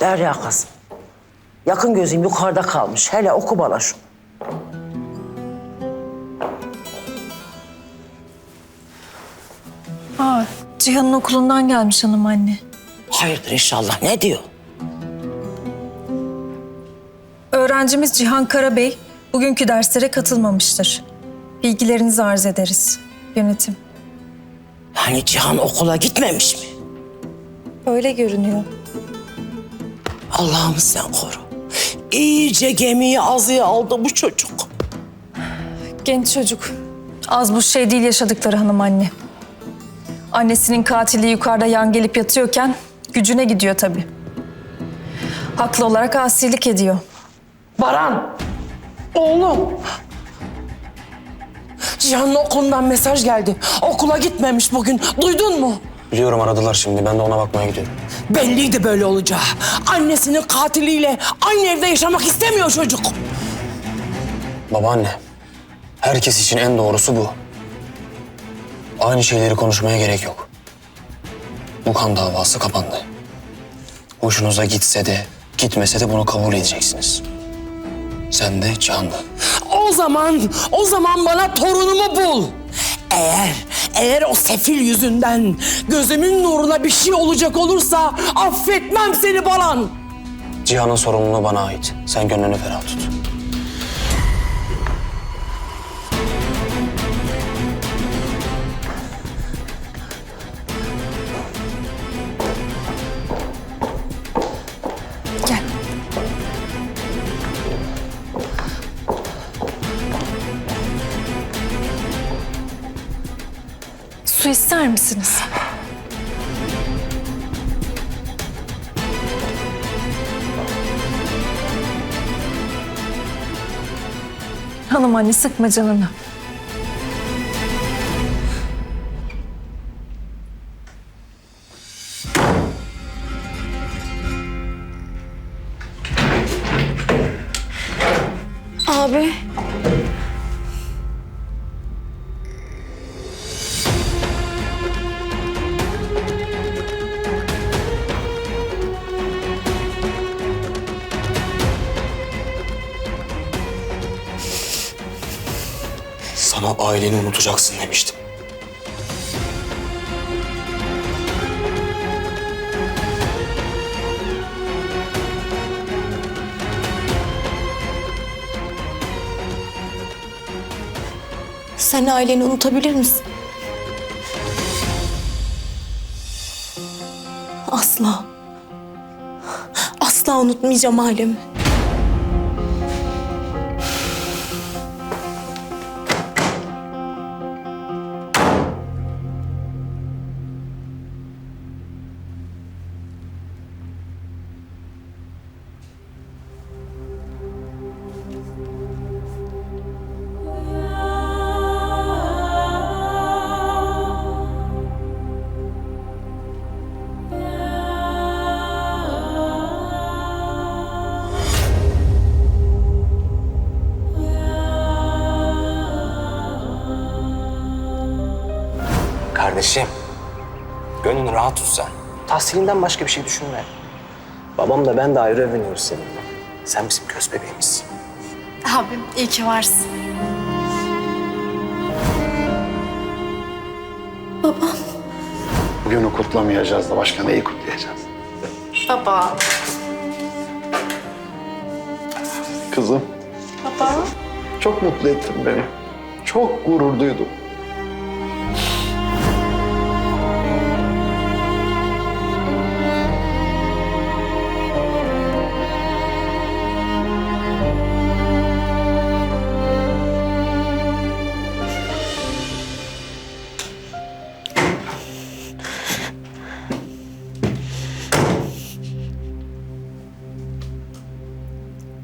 Derya kızım. Yakın gözüm yukarıda kalmış. Hele oku bana şu. Aa, Cihan'ın okulundan gelmiş hanım anne. Hayırdır inşallah. Ne diyor? Öğrencimiz Cihan Karabey bugünkü derslere katılmamıştır. Bilgilerinizi arz ederiz. Yönetim. Yani Cihan okula gitmemiş mi? Öyle görünüyor. Allah'ım sen koru. İyice gemiyi azıya aldı bu çocuk. Genç çocuk. Az bu şey değil yaşadıkları hanım anne. Annesinin katili yukarıda yan gelip yatıyorken gücüne gidiyor tabii. Haklı olarak asilik ediyor. Baran. Oğlum. Cihan'ın okulundan mesaj geldi. Okula gitmemiş bugün. Duydun mu? Biliyorum aradılar şimdi. Ben de ona bakmaya gidiyorum. Belliydi böyle olacağı. Annesinin katiliyle aynı evde yaşamak istemiyor çocuk. Babaanne, herkes için en doğrusu bu. Aynı şeyleri konuşmaya gerek yok. Bu kan davası kapandı. Hoşunuza gitse de, gitmese de bunu kabul edeceksiniz. Sen de Can da. O zaman, o zaman bana torunumu bul. Eğer, eğer o sefil yüzünden gözümün nuruna bir şey olacak olursa affetmem seni Baran. Cihan'ın sorumluluğu bana ait. Sen gönlünü ferah tut. Su ister misiniz? Hanım anne sıkma canını. Abi. Sana aileni unutacaksın demiştim. Sen aileni unutabilir misin? Asla. Asla unutmayacağım ailemi. Kardeşim, gönlünü rahat tut sen. Tahsilinden başka bir şey düşünme. Babam da ben de ayrı övünüyoruz seninle. Sen bizim göz bebeğimizsin. Abim iyi ki varsın. Bugünü kutlamayacağız da başka neyi kutlayacağız? Baba. Kızım. Baba. Çok mutlu ettin beni. Çok gurur duydum.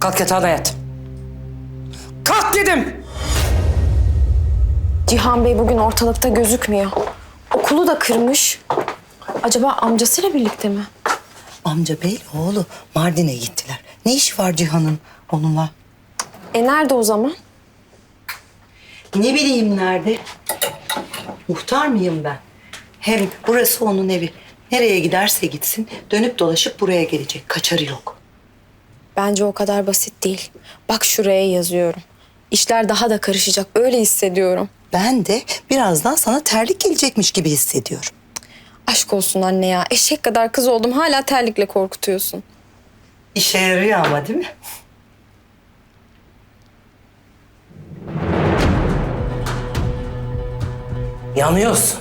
Kalk yatağına yat. Kalk dedim. Cihan Bey bugün ortalıkta gözükmüyor. Okulu da kırmış. Acaba amcasıyla birlikte mi? Amca bey oğlu Mardin'e gittiler. Ne işi var Cihan'ın onunla? E nerede o zaman? Ne bileyim nerede? Muhtar mıyım ben? Hem burası onun evi. Nereye giderse gitsin dönüp dolaşıp buraya gelecek. Kaçarı yok. Bence o kadar basit değil. Bak şuraya yazıyorum. İşler daha da karışacak. Öyle hissediyorum. Ben de birazdan sana terlik gelecekmiş gibi hissediyorum. Aşk olsun anne ya. Eşek kadar kız oldum. Hala terlikle korkutuyorsun. İşe yarıyor ama değil mi? Yanıyorsun.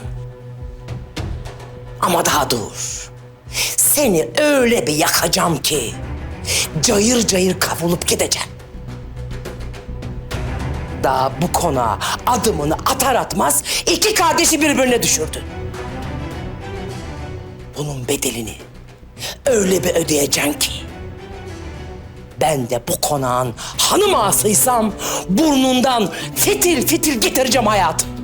Ama daha dur. Seni öyle bir yakacağım ki cayır cayır kavrulup gideceğim. Daha bu konağa adımını atar atmaz iki kardeşi birbirine düşürdün. Bunun bedelini öyle bir ödeyeceksin ki ben de bu konağın hanım ağasıysam burnundan fitil fitil getireceğim hayatım.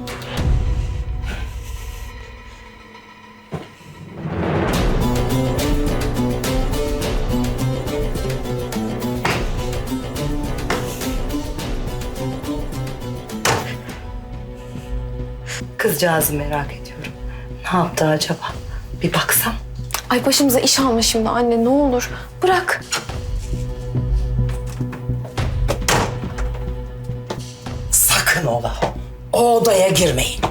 Kızcağızı merak ediyorum. Ne yaptı acaba? Bir baksam. Ay başımıza iş alma şimdi anne ne olur. Bırak. Sakın ola. O odaya girmeyin.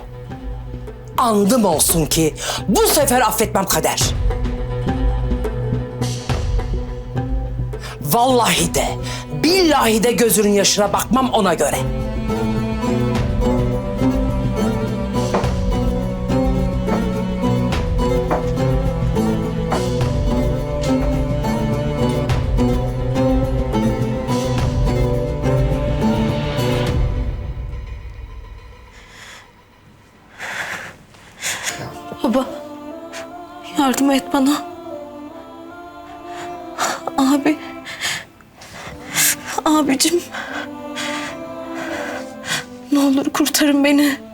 Andım olsun ki bu sefer affetmem kader. Vallahi de, billahi de gözünün yaşına bakmam ona göre. Baba. Yardım et bana. Abi. Abicim. Ne olur kurtarın beni.